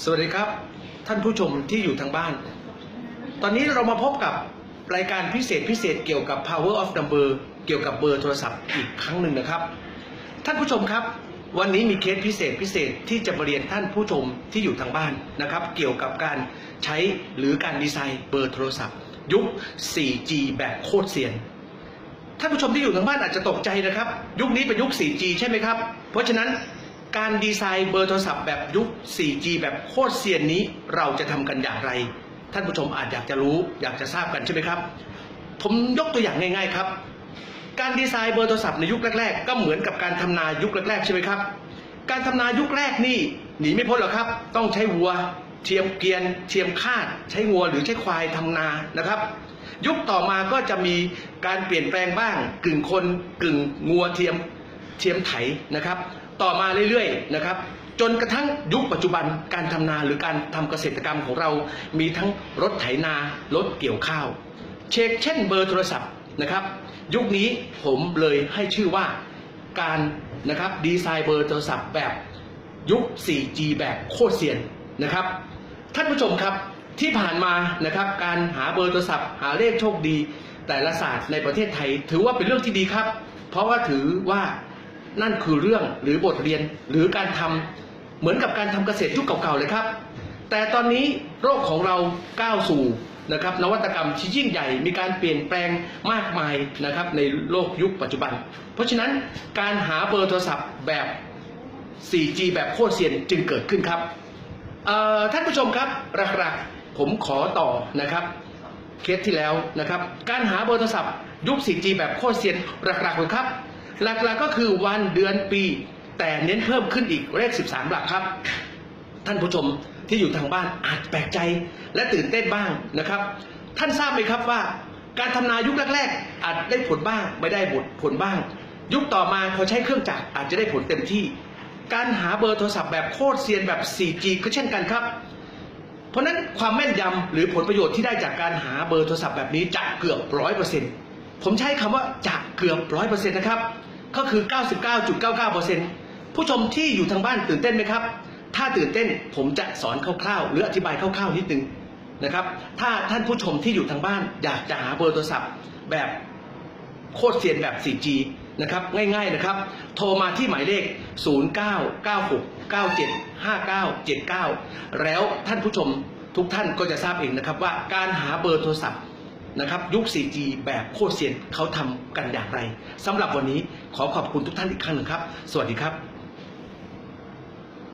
สวัสดีครับ ท่านผู้ชมที่อยู่ทางบ้าน ตอนนี้เรามาพบกับรายการพิเศษพิเศษเกี่ยวกับ power of number เกี่ยวกับเบอร์โทรศัพท์อีกครั้งหนึ่งนะครับ ท่านผู้ชมครับ วันนี้มีเคสพิเศษพิเศษที่จะมาเรียนท่านผู้ชมที่อยู่ทางบ้านนะครับ เกี่ยวกับการใช้หรือการดีไซน์เบอร์โทรศัพท์ ยุค 4G แบบโคตรเซียนท่านผู้ชมที่อยู่ทางบ้านอาจจะตกใจนะครับ ยุคนี้เป็นยุค 4G ใช่ไหมครับ เพราะฉะนั้น การดีไซน์เบอร์โทรศัพท์แบบยุค 4G แบบโคตรเซียนนี้เราจะทำกันอย่างไร ท่านผู้ชมอาจอยากจะรู้อยากจะทราบกันใช่ไหมครับ ผมยกตัวอย่างง่าย ๆครับ การดีไซน์เบอร์โทรศัพท์ในยุคแรก ๆ ก็เหมือนกับการทำนายุคแรกๆใช่ไหมครับ การทำนายุคแรกนี่หนีไม่พ้นหรอกครับ ต้องใช้วัว เทียมเกวียน เทียมคาด ใช้งัวหรือใช้ควายทำนานะครับยุคต่อมาก็จะมีการเปลี่ยนแปลงบ้างกึ่งคนกึ่งงัวเทียมเทียมไถนะครับ ต่อมาเรื่อยๆนะครับ จนกระทั่งยุคปัจจุบันการทำนาหรือการทำเกษตรกรรมของเรา มีทั้งรถไถนารถเกี่ยวข้าว เช็คเช่นเบอร์โทรศัพท์นะครับ ยุคนี้ผมเลยให้ชื่อว่าการนะครับดีไซน์เบอร์โทรศัพท์แบบยุค 4G แบบโคตรเซียนนะครับ ท่านผู้ชมครับที่ผ่านมานะครับการหาเบอร์โทรศัพท์ หาเลขโชคดี แต่ละศาสตร์ในประเทศไทย ถือว่าเป็นเรื่องที่ดีครับ เพราะว่าถือว่า นั่นคือเรื่องหรือบทเรียนหรือการทำเหมือนกับการทำเกษตรยุคเก่าๆเลยครับ แต่ตอนนี้โลกของเราก้าวสู่นะครับนวัตกรรมที่ยิ่งใหญ่มีการเปลี่ยนแปลงมากมายนะครับในโลกยุคปัจจุบัน เพราะฉะนั้นการหาเบอร์โทรศัพท์แบบ 4G แบบโคตรเซียนจึงเกิดขึ้นครับท่านผู้ชมครับหลักๆผมขอต่อนะครับเคสที่แล้วนะครับการหาเบอร์โทรศัพท์ยุค 4G แบบโคตรเซียนหลักๆเลยครับ หลักๆก็คือวันเดือนปี แต่เน้นเพิ่มขึ้นอีกเลข 13 หลักครับ ท่านผู้ชมที่อยู่ทางบ้านอาจแปลกใจและตื่นเต้นบ้างนะครับ ท่านทราบไหมครับว่า การทำนายุคแรกๆ อาจได้ผลบ้างไม่ได้ผลผลบ้าง ยุคต่อมาพอใช้เครื่องจักรอาจจะได้ผลเต็มที่ การหาเบอร์โทรศัพท์แบบโคตรเซียนแบบ 4G ก็เช่นกันครับเพราะนั้นความแม่นยำหรือผลประโยชน์ที่ได้จากการหาเบอร์โทรศัพท์แบบนี้จะเกือบร้อยเปอร์เซ็นต์ ผมใช้คำว่าจะเกือบร้อยเปอร์เซ็นต์นะครับ ก็คือ 99.99%ผู้ชมที่อยู่ทางบ้านตื่นเต้นไหมครับ ถ้าตื่นเต้นผมจะสอนคร่าวๆ หรืออธิบายคร่าวๆนิดนึงนะครับ ถ้าท่านผู้ชมที่อยู่ทางบ้าน อยากจะหาเบอร์โทรศัพท์แบบโคตรเซียนแบบ 4G นะครับง่ายๆนะครับ โทรมาที่หมายเลข 0996975979 แล้วท่านผู้ชมทุกท่านก็จะทราบเองนะครับว่าการหาเบอร์โทรศัพท์ นะครับยุค 4G แบบโคตรเซียนเขาทำกันอย่างไรสำหรับวันนี้ขอขอบคุณทุกท่านอีกครั้งหนึ่งครับ สวัสดีครับ